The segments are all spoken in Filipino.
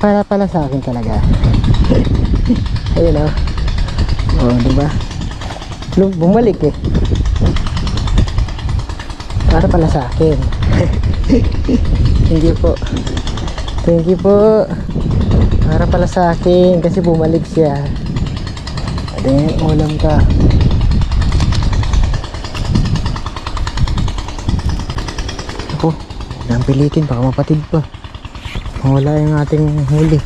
Diba? Para pala sa akin talaga. Ayun o. Oh, diba? Lum- Bumalik eh. Para pala sa akin. Thank you po. Thank you po. Para pala sa akin kasi bumalik siya. Ade, ulam ka. Ako, nang pilitin baka mapatid pa. Wala yung ating huli.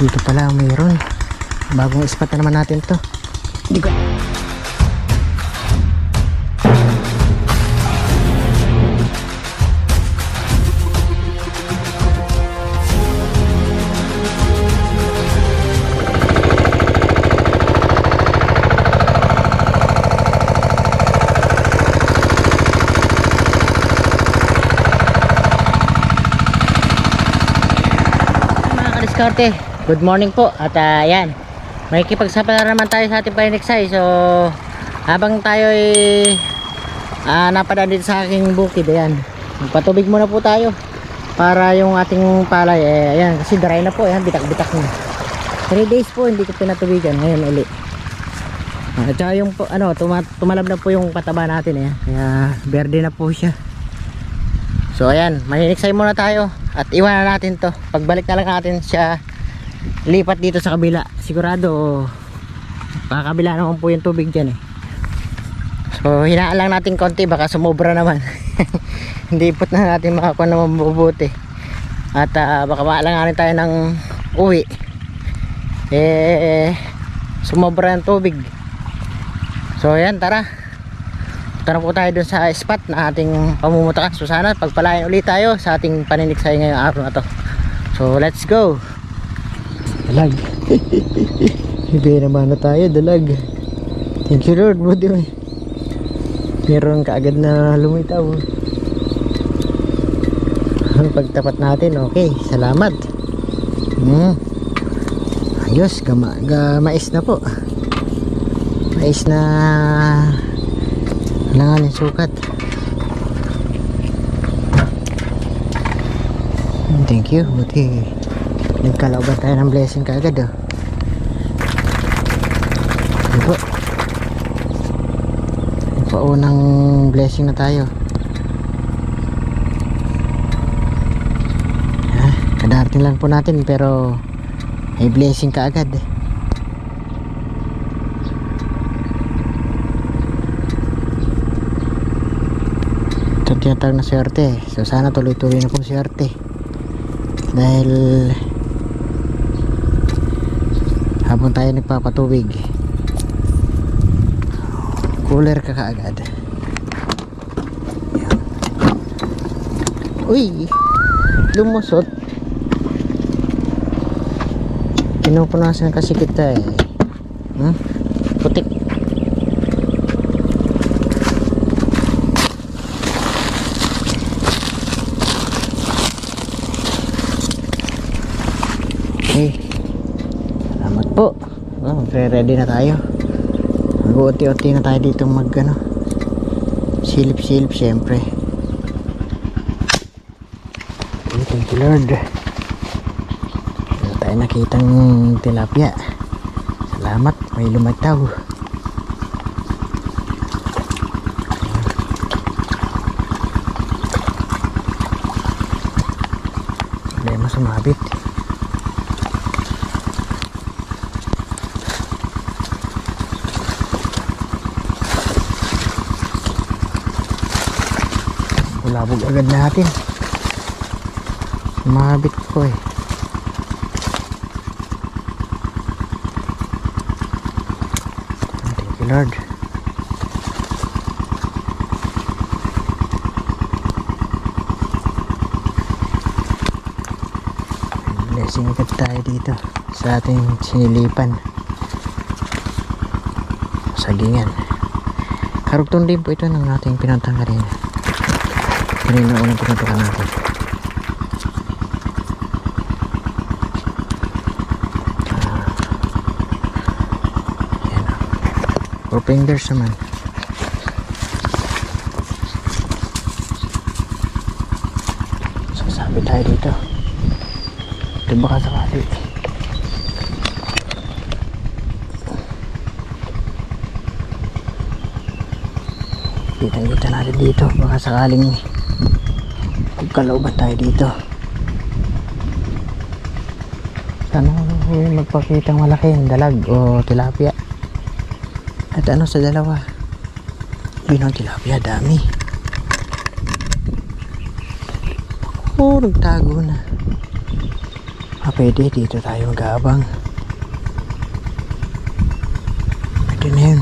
Dito pala mayroon. Bagong spot na naman natin to. Hindi ko... kadiskarte good morning po. At uh, ayan. Makikipagsapala naman tayo sa ating painiksay so habang tayo ay uh, napadaan dito sa aking bukid ayan. Magpatubig muna po tayo para yung ating palay eh, ayan kasi dry na po ayan bitak bitak na. 3 days po hindi ko pinatubigan. Ngayon uli. At saka yung ano tuma, tumalab na po yung pataba natin ayan. Kaya berde na po siya So ayan, maniniksay muna tayo at iwanan natin to. Pagbalik na lang natin siya lipat dito sa kabila. Sigurado kakabila naman po yung tubig dyan eh. So hinaan lang natin konti baka sumobra naman. Hindi ipot na natin makakuha naman mabubuti. At ah, baka maalanganin tayo ng uwi. Eh sumobra yung tubig. So ayan, tara. Punta na po tayo dun sa spot na ating pamumutakan. So sana pagpalain ulit tayo sa ating paniniksay ngayong araw na to. So let's go. Dalag. Hindi naman na tayo, dalag. Thank you Lord, buti may. Meron kaagad na lumitaw. Pagtapat natin, okay. Salamat. Hmm. Ayos, gama, gamais na po. Mais na kailangan yung sukat Hmm, thank you. Buti nagkalauban tayo ng blessing kaagad oh? Yun po? Paunang blessing na tayo. Ha, kadarating lang po natin pero may blessing kaagad eh ito ang tinatawag na swerte so sana tuloy-tuloy na po swerte. Dahil habang tayo nagpapatubig cooler ka kaagad. Uy! Lumusot. Pinupunasan kasi kita eh. Hmm? putik Okay. Salamat po. Oh, ready na tayo. Mag-uti-uti na tayo dito mag ano. Silip-silip syempre. Thank you Lord. Wala tayo nakitang tilapia. Salamat, may lumataw. Problema sumabit. Kulabog agad natin. Sumabit ko eh. Thank you Lord. Blessing agad tayo dito sa ating sinilipan. Sagingan. Karugtong din po ito ng ating pinuntahan. Kanina unang pinuntahan natin. Four fingers naman. Lapit tayo dito. Ito baka sakali. Kitang kita natin dito. Baka sakaling kalauban tayo dito. Sana may magpakitang malaki dalag o tilapia. At ano sa dalawa? Yun ang tilapia, dami. Oh, nagtago na. Ah, pwede. Dito tayo mag-aabang. Pwede na yun.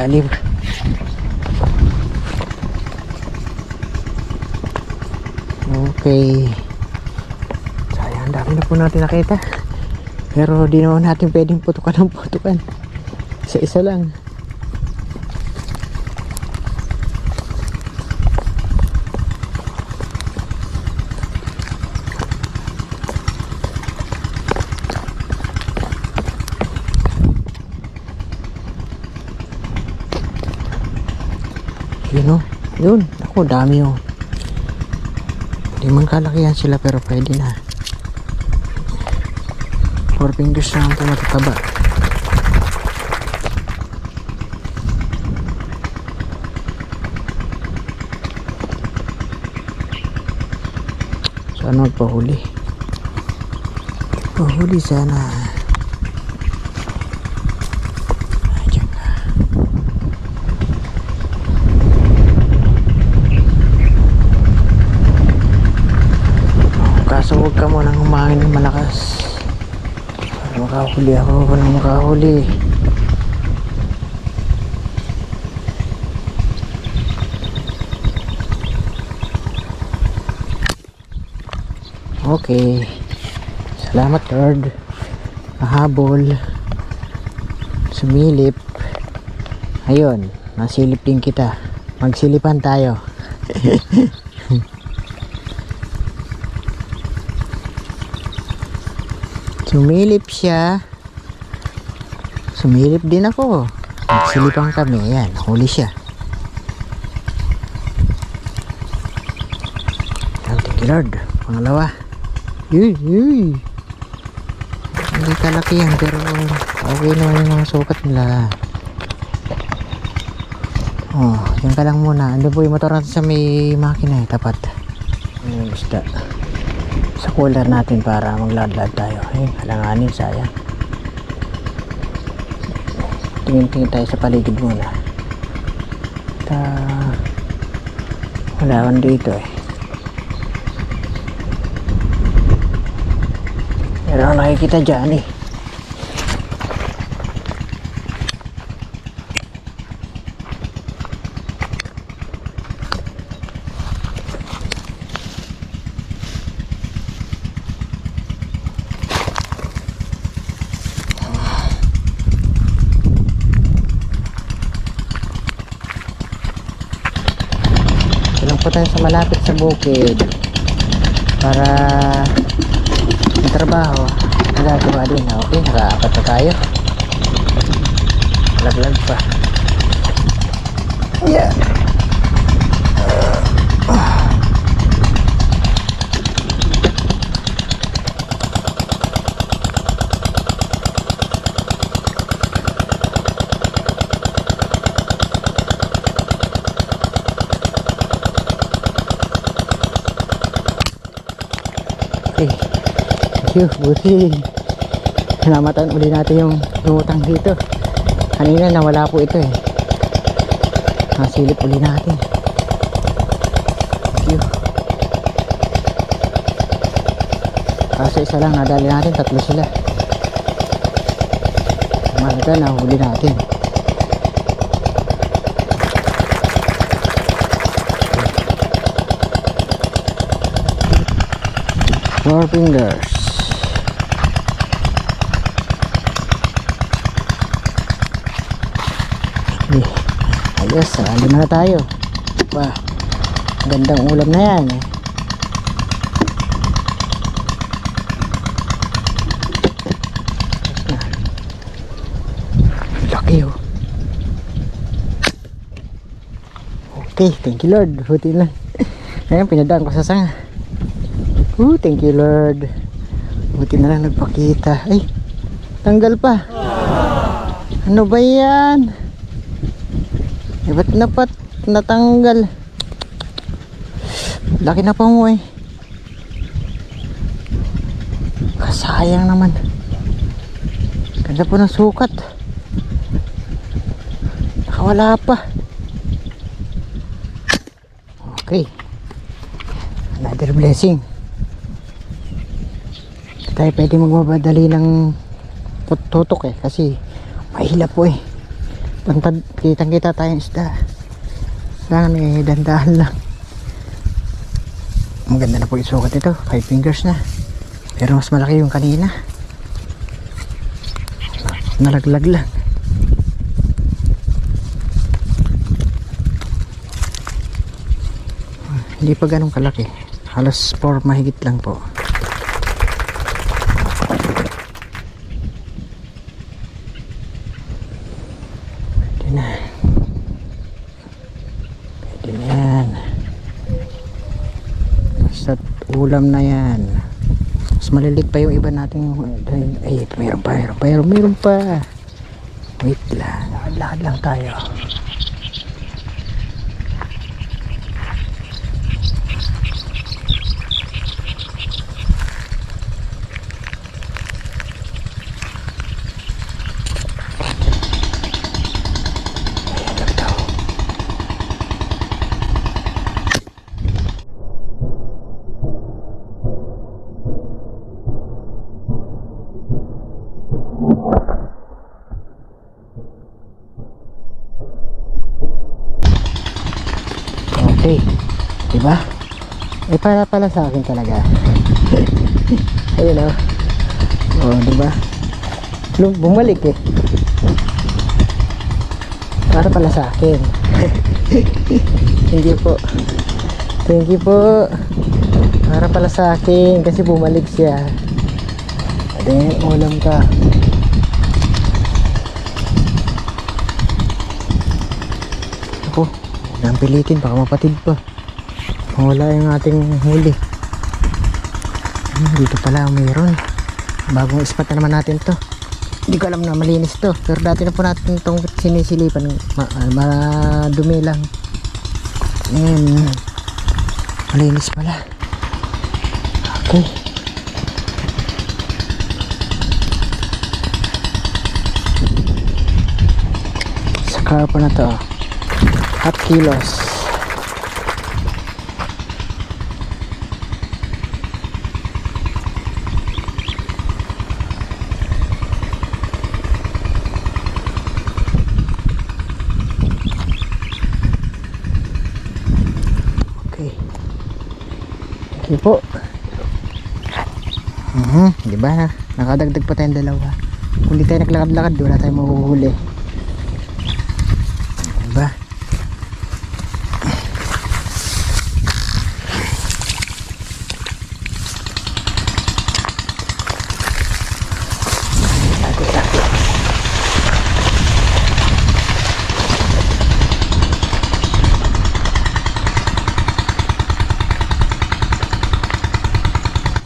Dalim. Okay. Sayang, ang dami na po natin nakita. Pero di naman natin pwedeng putukan ng putukan. Isa-isa lang. Yun o. Yun. Ako, dami o. Hindi man kalakihan sila pero pwede na. Four fingers lang ito matataba. Sana magpahuli. Pahuli sana ka. Kaso huwag humangin ng malakas. Para makahuli ako, walang makahuli. Okay. Salamat Lord. Mahabol. Sumilip. Ayun, nasilip din kita. Magsilipan tayo. Sumilip siya. Sumilip din ako. Nagsilipan kami. Ayan, huli siya. Thank you Lord. Pangalawa. Yuy, yuy. Hindi kalaki yan pero okay naman yung mga sukat nila. Oh, yan ka lang muna. Ando po yung motor natin sa may makina eh, tapat. Yung isda sa cooler natin para magladlad tayo. Ay, halanganin, sayang. Tingin-tingin tayo sa paligid muna. At, ah, wala kan dito eh. Meron nakikita dyan eh. Ilang po tayo sa malapit sa bukid para may trabaho. Nagagawa din okay nakaapat na tayo. Laglag pa. Yeah you. Buti. Salamatan uli natin yung lumutang dito. Kanina nawala po ito eh. Nasilip uli natin. Thank you. Kaso isa lang nadali natin. Tatlo sila. Mahalaga nahuli natin. Four fingers. yes sarali na tayo. Pa gandang ulam na yan eh. laki oh. Okay thank you lord. Buti lang ngayon pinadaan ko sa sanga. Oh thank you lord. Buti na lang nagpakita. Ay tanggal pa. Ano ba yan? Eh, ba't na natanggal? Laki na pa mo eh. Kasayang naman. Ganda po ng sukat. Nakawala pa. Okay. Another blessing. Tayo pwede magmamadali ng tut- tutok eh. Kasi mahila po eh. Tantad, kitang kita tayong isda. Kailangan eh, dandahan lang. Maganda na po yung sukat ito. 5 fingers na. Pero mas malaki yung kanina. Nalaglag lang. Hindi pa ganun kalaki. Halos 4 mahigit lang po. Pwede na. Pwede na yan. Basta ulam na yan. Mas malilit pa yung iba nating ay mayroon pa, mayroon pa, mayroon, mayroon pa. Wait lang. Lakad lang tayo. Okay. Diba? Eh para pala sa akin talaga. Ayun oh. Oh, diba? Lum- Bumalik eh. Para pala sa akin. Thank you po. Thank you po. Para pala sa akin kasi bumalik siya. Ade, ulam ka. Ako, nang pilitin baka mapatid pa. Wala yung ating huli. Hmm, dito pala mayroon. Bagong spot na naman natin to. Hindi ko alam na malinis to. Pero dati na po natin itong sinisilipan. Ma ah, madumi lang. Ngayon, malinis pala. Okay. Sa carpo na to. Hot kilos. Okay. Okay po. Mhm, di ba? Nakadagdag pa tayong dalawa. Kung di tayo naglakad-lakad, wala tayong mahuhuli. Di ba? Tago, tago.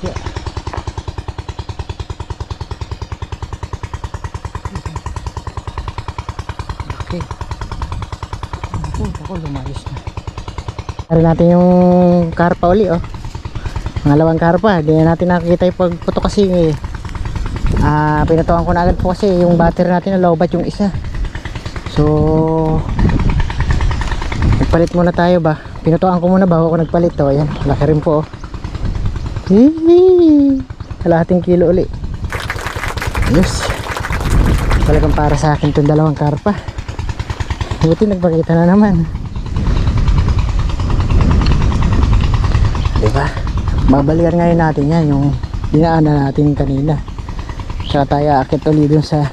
Yeah. Okay. Ako, ako lumayos na. Tara natin yung karpa uli oh. Pangalawang karpa, na natin nakikita yung pagputo kasi eh. Ah, pinatukan ko na agad po kasi yung battery natin na lowbat yung isa. So Nagpalit muna tayo ba? Pinatukan ko muna bago ako nagpalit to. Ayan, laki rin po oh. Hihi. Kalahating kilo uli. Yes. Talagang para sa akin itong dalawang karpa. Buti nagpakita na naman. Diba? Babalikan ngayon natin yan yung dinaanan natin kanina. Tsaka tayo akit ulit dun sa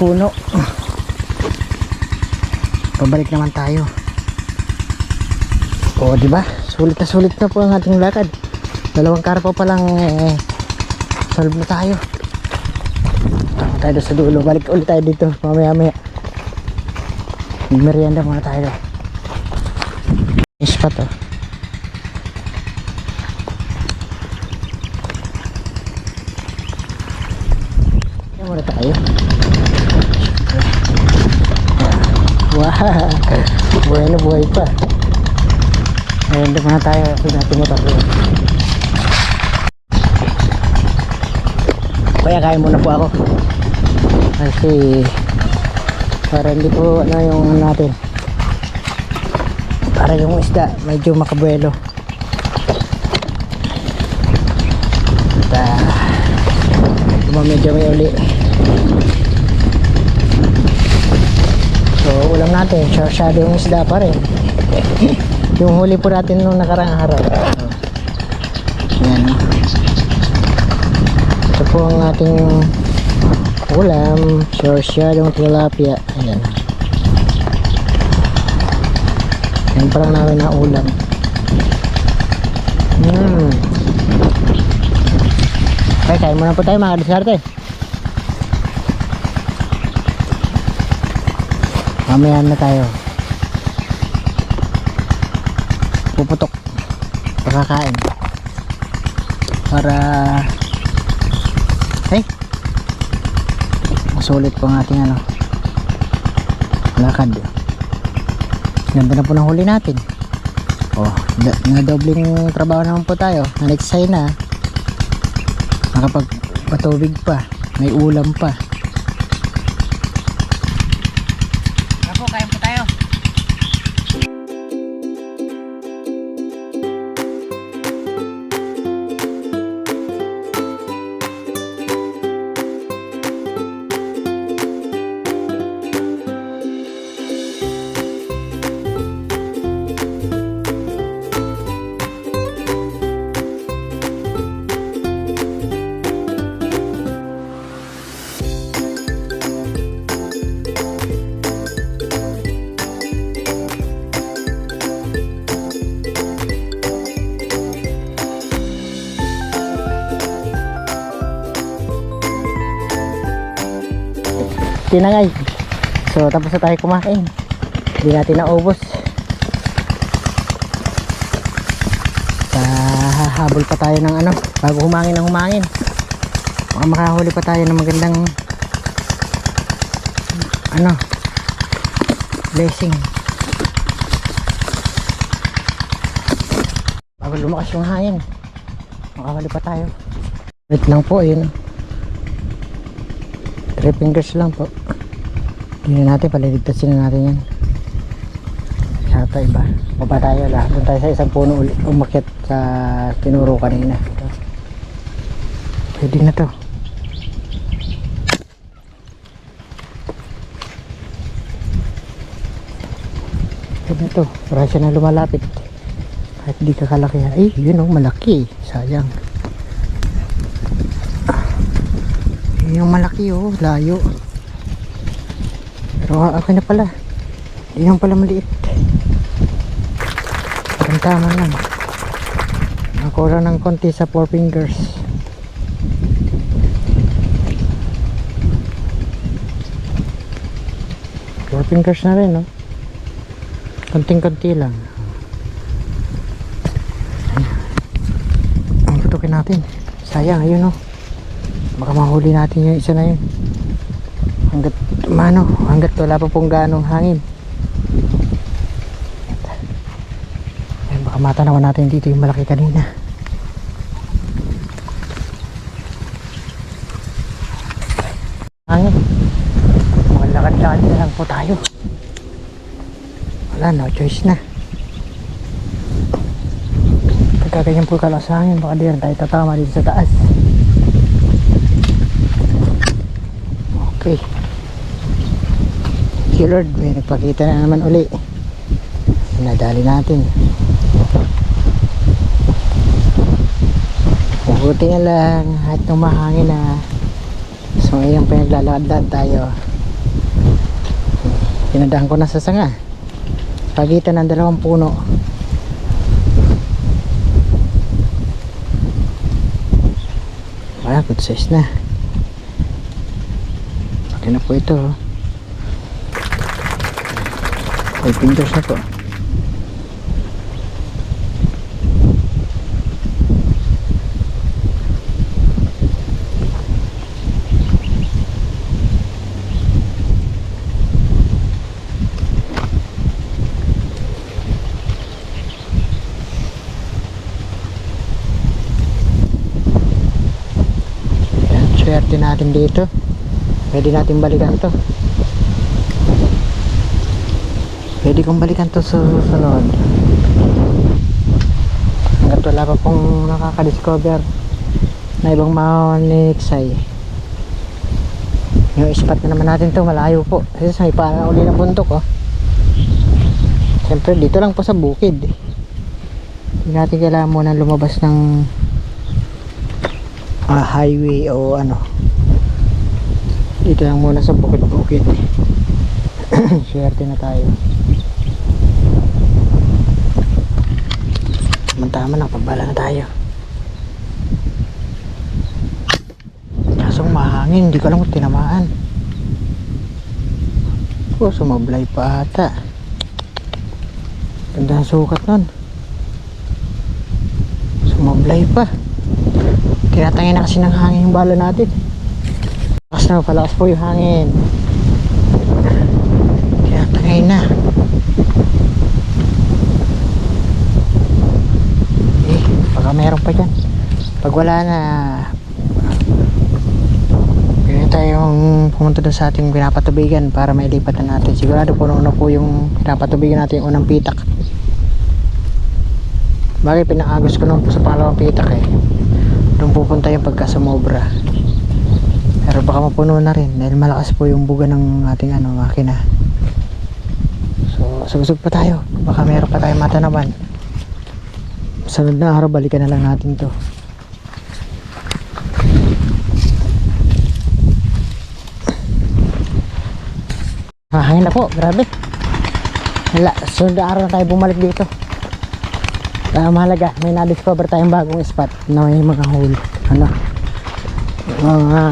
puno. Pabalik naman tayo. O, di ba? Sulit na sulit na po ang ating lakad. Dalawang karpa pa lang eh, solve na tayo. Tama tayo sa dulo. Balik ulit tayo dito mamaya maya. Merienda muna tayo. spot oh. Kaya muna tayo. Wow! Buhay na buhay pa. Ayun, doon muna tayo. Hindi natin motor. Kaya kain muna po ako. Kasi para hindi po ano yung ano natin. Para yung isda medyo makabuelo. At uh, medyo may uli. So ulam natin, share yung isda pa rin. yung huli po natin nung nakarang araw. Yan. Ito po ang ating ulam, yung tilapia. Ayan. Yan pa lang namin na ulam. Hmm. Okay, kain muna po tayo mga diskarte. Mamaya na tayo. Puputok. Pakakain. Para Hey. Masulit po ang ating ano. Lakad. Ganda na po ng huli natin. Oh, nadobling trabaho naman po tayo. Na. Nakapag patubig pa. May ulam pa. Tinangay so tapos na tayo kumain. Hindi natin naubos. Hahabol pa tayo ng ano bago humangin ng humangin. Baka makahuli pa tayo ng magandang ano blessing. Bago lumakas yung hangin makahuli pa tayo. Wait lang po yun. Three fingers lang po. Hindi na natin, paliligtasin na natin yan. Sata iba. Baba tayo lahat. Doon tayo sa isang puno ulit. Umakit sa tinuro kanina. Pwede na to. Pwede na to. Para siya na lumalapit. Kahit di ka kalaki. Ay, yun oh, malaki. Sayang. yung malaki oh, layo. Pero ah, okay na pala. Hindi naman pala maliit. Parang tama lang. Nakura ng konti sa four fingers. Four fingers na rin, no? Konting-konti lang. Ang tutukin natin. Sayang, ayun, no? baka mahuli natin yung isa na yun hanggat mano hanggat wala pa pong ganong hangin. Ayan, baka matanawan natin dito yung malaki kanina. Hangin. Maglakad-lakad na lang po tayo. Wala no choice na. Pagka ganyan po kalas hangin baka di rin tayo tatama dito sa taas Okay. Thank you Lord, may nagpakita na naman uli. Nadali natin. Mabuti na lang, kahit nung mahangin na. So ngayon pinaglalakad tayo. Pinadahan ko na sa sanga. Pagitan ng dalawang puno. Ah, good size na. Laki na po ito. oh. May pintos na po. Swerte natin dito. Pwede natin balikan to. Pwede kong balikan to sa susunod. Hanggat wala pa pong nakaka-discover na ibang mahoniksay. Yung spot na naman natin to malayo po. Kasi sa may parang uli ng bundok oh. Siyempre dito lang po sa bukid. Hindi natin kailangan muna lumabas ng ah, highway o ano. Dito lang muna sa bukid-bukid. Swerte na tayo. Tama na, pagbala na tayo. Kasong mahangin, hindi ko alam kung tinamaan. Oh, sumablay pa ata. Ganda sukat nun. Sumablay pa. Tinatangin na kasi ng hangin yung bala natin. Lakas na, palakas po yung hangin. Tinatangay na. Eh, baka meron pa dyan. Pag wala na, pwede tayong pumunta doon sa ating pinapatubigan para may lipatan natin. Sigurado po na po yung pinapatubigan natin yung unang pitak. Bakit pinakagos ko nung sa pangalawang pitak eh. Doon pupunta yung pagka sumobra. Pero baka mapuno na rin dahil malakas po yung buga ng ating ano, makina. So, susog pa tayo. Baka meron pa tayong matanaman. Sunod na araw, balikan na lang natin to. Mahangin na po, grabe. Wala, sunod na araw na tayo bumalik dito. Kaya mahalaga, may na-discover tayong bagong spot na may mga hole. Ano? Mga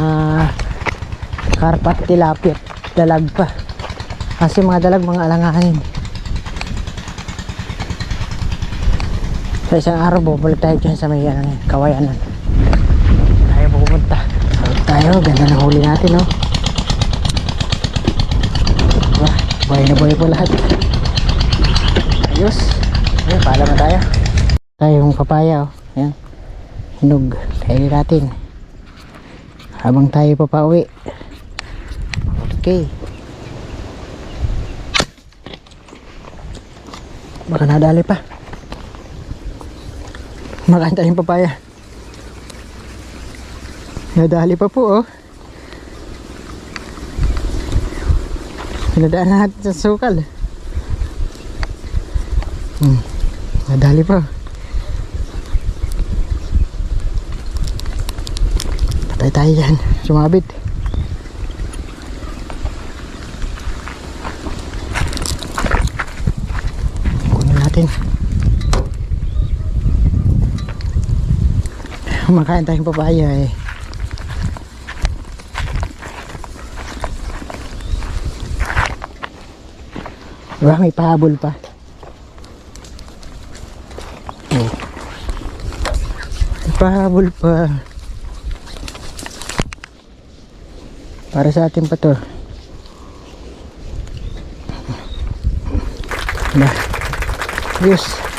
karpat tilapia, dalag pa. Kasi mga dalag, mga alanganin. Sa isang araw, bubalik tayo dyan sa may ano, na yun, kawayanan. Tayo pupunta. Salut tayo, ganda ng huli natin, no? Wah, buhay na buhay po lahat. Ayos. Ayun, paalam na tayo. Tayong papaya, oh. Ayan. Hinog. Kainin natin. Habang tayo papauwi. Okay. Baka nadali pa. Makain tayong papaya. Nadali pa po, oh. Pinadaan natin sa sukal. Hmm. Nadali pa. Patay tayo dyan. Sumabit. Kunin natin. Makain tayong papaya eh. Diba may pahabol pa. Oh. Pahabol pa. Para sa atin pa to. Ba. Yes.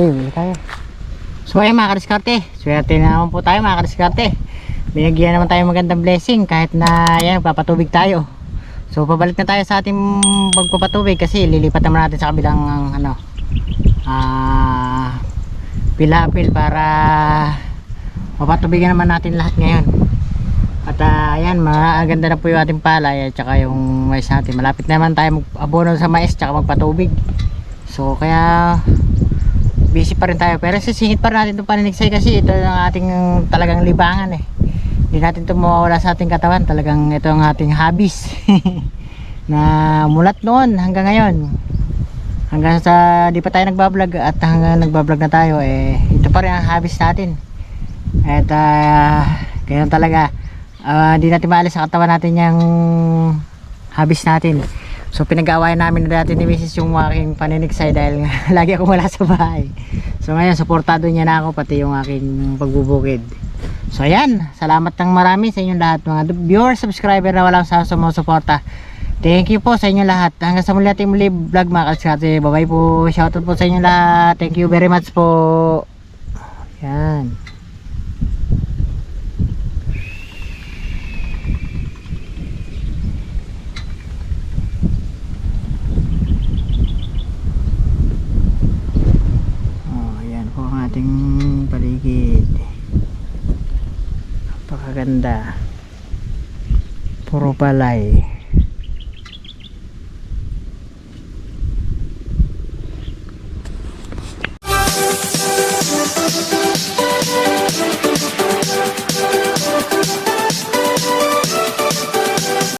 Okay, bili tayo. So ayun mga kadiskarte, swerte na naman po tayo mga kadiskarte. Binigyan naman tayo magandang blessing kahit na yan, papatubig tayo. So pabalik na tayo sa ating pagpapatubig kasi lilipat naman natin sa kabilang ano ah pilapil para mapatubigan naman natin lahat ngayon. At uh, ayan, maganda na po yung ating palay at saka yung mais natin. Malapit naman tayo mag-abono sa mais tsaka magpatubig. So kaya busy pa rin tayo. Pero sisingit pa rin natin itong paninigsay kasi ito ang ating talagang libangan eh. Hindi natin ito mawawala sa ating katawan. Talagang ito ang ating hobbies. Na mulat noon hanggang ngayon. Hanggang sa di pa tayo nagbablog at hanggang nagbablog na tayo eh ito pa rin ang hobbies natin. At uh, ganyan talaga. Uh, di natin maalis sa katawan natin yung hobbies natin So pinag-aawayan namin na dati ni Mrs. yung aking paninigsay dahil nga lagi ako wala sa bahay. So ngayon suportado niya na ako pati yung aking pagbubukid. So ayan, salamat ng marami sa inyong lahat mga viewers, subscriber na walang sa sumusuporta. Thank you po sa inyong lahat. Hanggang sa muli natin muli vlog mga kalskate. Bye bye po. Shoutout po sa inyong lahat. Thank you very much po. Yan. Oh, yan po ang ating paligid. Napakaganda. Puro palay.